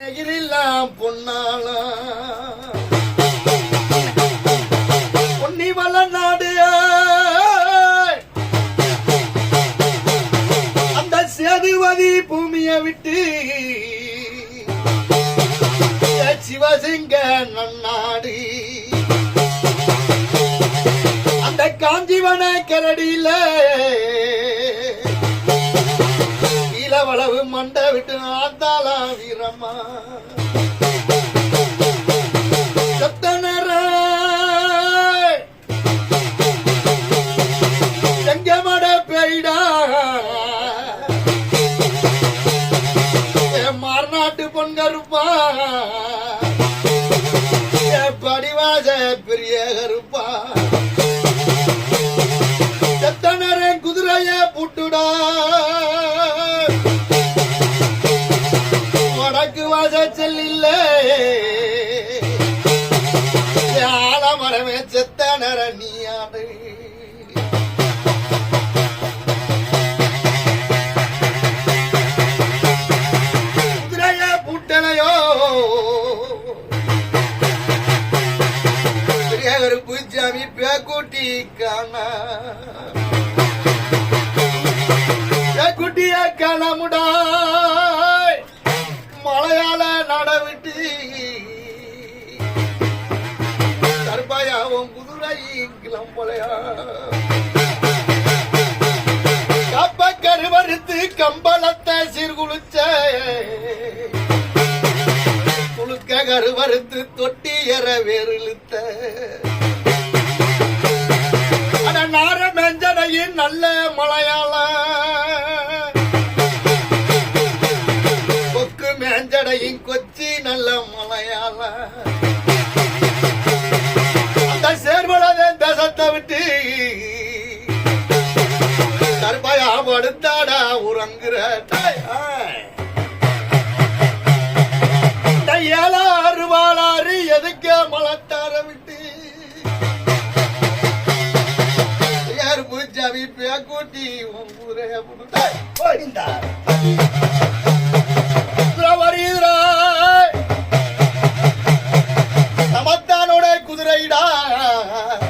எல்லாம் பொன்னாளா? பொன்னி வள நாடு அந்த சேதுவதி பூமியை விட்டு சிவசிங்க நன்னாடு. அந்த காஞ்சிவன கரடியில இளவளவு மண்டை விட்டு ஆத்தாளா வீரம்மா. செங்கமட பெய்டா. என் பொன்கருப்பா படிவாச பெரிய கருப்பா. செத்தனரே குதிரைய புட்டுடா. வடக்கு வாச செல்லில்ல ஆலமரமே செத்தனர நீயாடு குதிரைய புட்டனையோ பெரிய கருப்பு பேக்கூட்டி காணா. குட்டிய கணமுடா. விட்டு கருப்பாயாவும் குதிரையும் கிளம்பலையா? கப்ப கருவறுத்து கம்பளத்தை சீர்குளிச்ச குளுக்க கருவறுத்து தொட்டி எற வேறுழுத்த கொச்சி நல்ல மலையாள. அந்த சேர்வலதன் தேசத்தை விட்டு. கருப்பாயா படுத்தாடா உறங்குற ஏழாறு வாழாறு எதுக்க மலத்தார விட்டு. யார் பூச்சாவி பேக்கூட்டி உன் ஊரே time.